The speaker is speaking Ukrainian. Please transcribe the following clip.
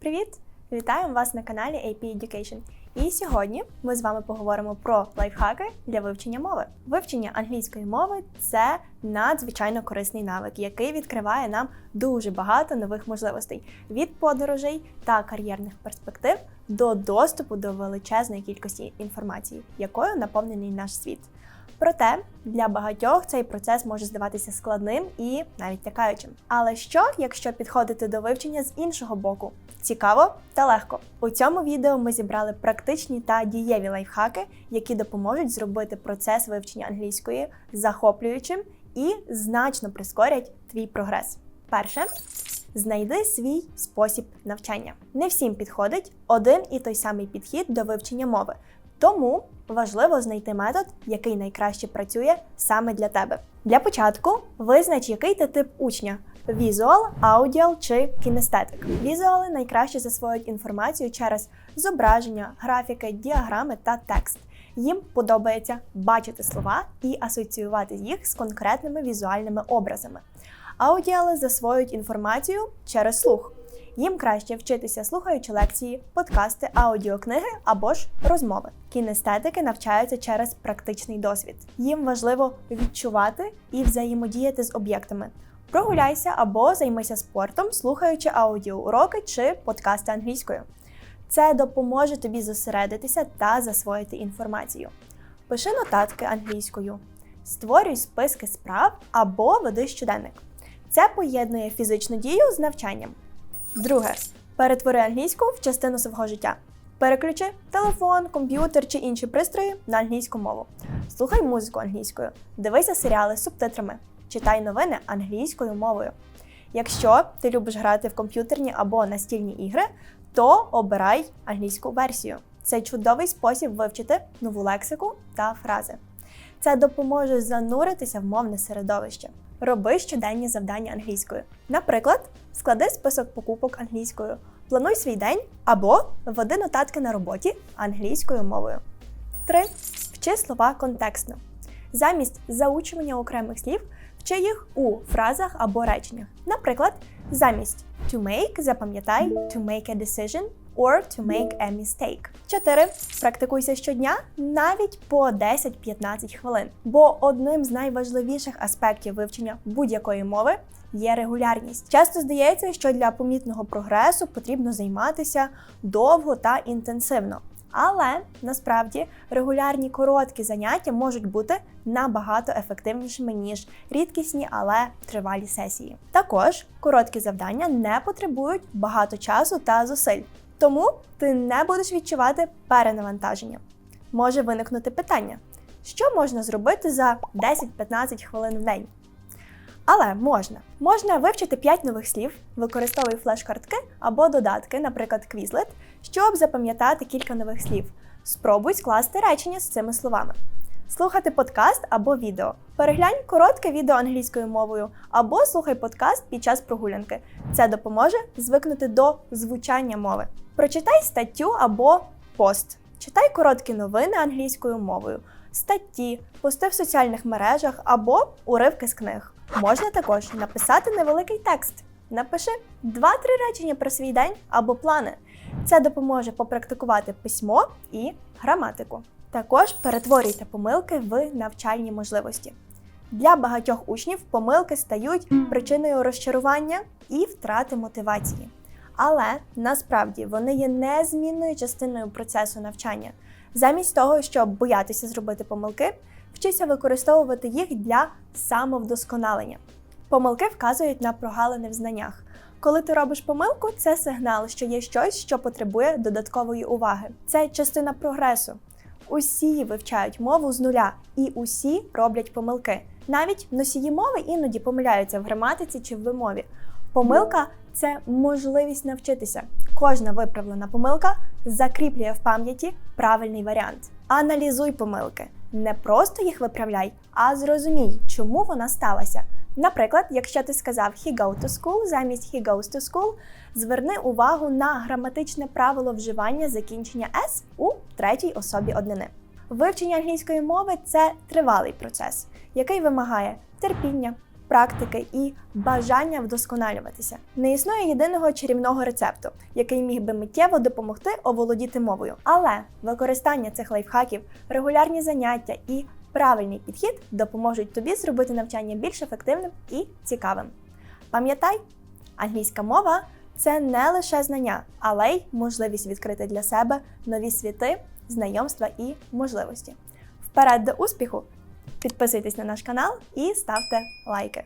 Привіт! Вітаємо вас на каналі AP Education. І сьогодні ми з вами поговоримо про лайфхаки для вивчення мови. Вивчення англійської мови це надзвичайно корисний навик, який відкриває нам дуже багато нових можливостей від подорожей та кар'єрних перспектив до доступу до величезної кількості інформації, якою наповнений наш світ. Проте для багатьох цей процес може здаватися складним і навіть лякаючим. Але що, якщо підходити до вивчення з іншого боку? Цікаво та легко. У цьому відео ми зібрали практичні та дієві лайфхаки, які допоможуть зробити процес вивчення англійської захоплюючим і значно прискорять твій прогрес. Перше. Знайди свій спосіб навчання. Не всім підходить один і той самий підхід до вивчення мови. Тому важливо знайти метод, який найкраще працює саме для тебе. Для початку визнач, який ти тип учня: візуал, аудіал чи кінестетик. Візуали найкраще засвоюють інформацію через зображення, графіки, діаграми та текст. Їм подобається бачити слова і асоціювати їх з конкретними візуальними образами. Аудіали засвоюють інформацію через слух. Їм краще вчитися, слухаючи лекції, подкасти, аудіокниги або ж розмови. Кінестетики навчаються через практичний досвід. Їм важливо відчувати і взаємодіяти з об'єктами. Прогуляйся або займися спортом, слухаючи аудіоуроки чи подкасти англійською. Це допоможе тобі зосередитися та засвоїти інформацію. Пиши нотатки англійською, створюй списки справ або веди щоденник. Це поєднує фізичну дію з навчанням. Друге. Перетвори англійську в частину свого життя. Переключи телефон, комп'ютер чи інші пристрої на англійську мову. Слухай музику англійською, дивися серіали з субтитрами, читай новини англійською мовою. Якщо ти любиш грати в комп'ютерні або настільні ігри, то обирай англійську версію. Це чудовий спосіб вивчити нову лексику та фрази. Це допоможе зануритися в мовне середовище. Роби щоденні завдання англійською. Наприклад, склади список покупок англійською, плануй свій день або веди нотатки на роботі англійською мовою. 3. Вчи слова контекстно. Замість заучування окремих слів вчи їх у фразах або реченнях. Наприклад, замість to make запам'ятай to make a decision or to make a mistake. 4. Практикуйся щодня навіть по 10-15 хвилин. Бо одним з найважливіших аспектів вивчення будь-якої мови є регулярність. Часто здається, що для помітного прогресу потрібно займатися довго та інтенсивно. Але насправді регулярні короткі заняття можуть бути набагато ефективнішими ніж рідкісні, але тривалі сесії. Також короткі завдання не потребують багато часу та зусиль, тому ти не будеш відчувати перенавантаження. Може виникнути питання: що можна зробити за 10-15 хвилин в день? Але можна. Можна вивчити 5 нових слів, використовуй флеш-картки або додатки, наприклад, Quizlet, щоб запам'ятати кілька нових слів. Спробуй скласти речення з цими словами. Слухати подкаст або відео. Переглянь коротке відео англійською мовою або слухай подкаст під час прогулянки. Це допоможе звикнути до звучання мови. Прочитай статтю або пост. Читай короткі новини англійською мовою, статті, пости в соціальних мережах або уривки з книг. Можна також написати невеликий текст. Напиши 2-3 речення про свій день або плани. Це допоможе попрактикувати письмо і граматику. Також перетворюйте помилки в навчальні можливості. Для багатьох учнів помилки стають причиною розчарування і втрати мотивації. Але насправді вони є незмінною частиною процесу навчання. Замість того, щоб боятися зробити помилки, вчися використовувати їх для самовдосконалення. Помилки вказують на прогалини в знаннях. Коли ти робиш помилку, це сигнал, що є щось, що потребує додаткової уваги. Це частина прогресу. Усі вивчають мову з нуля, і усі роблять помилки. Навіть носії мови іноді помиляються в граматиці чи в вимові. Помилка це можливість навчитися. Кожна виправлена помилка закріплює в пам'яті правильний варіант. Аналізуй помилки. Не просто їх виправляй, а зрозумій, чому вона сталася. Наприклад, якщо ти сказав he go to school замість he goes to school, зверни увагу на граматичне правило вживання закінчення s у третій особі однини. Вивчення англійської мови це тривалий процес, який вимагає терпіння, практики і бажання вдосконалюватися. Не існує єдиного чарівного рецепту, який міг би миттєво допомогти оволодіти мовою. Але використання цих лайфхаків, регулярні заняття і правильний підхід допоможуть тобі зробити навчання більш ефективним і цікавим. Пам'ятай, англійська мова це не лише знання, але й можливість відкрити для себе нові світи, знайомства і можливості. Вперед до успіху! Підписуйтесь на наш канал і ставте лайки.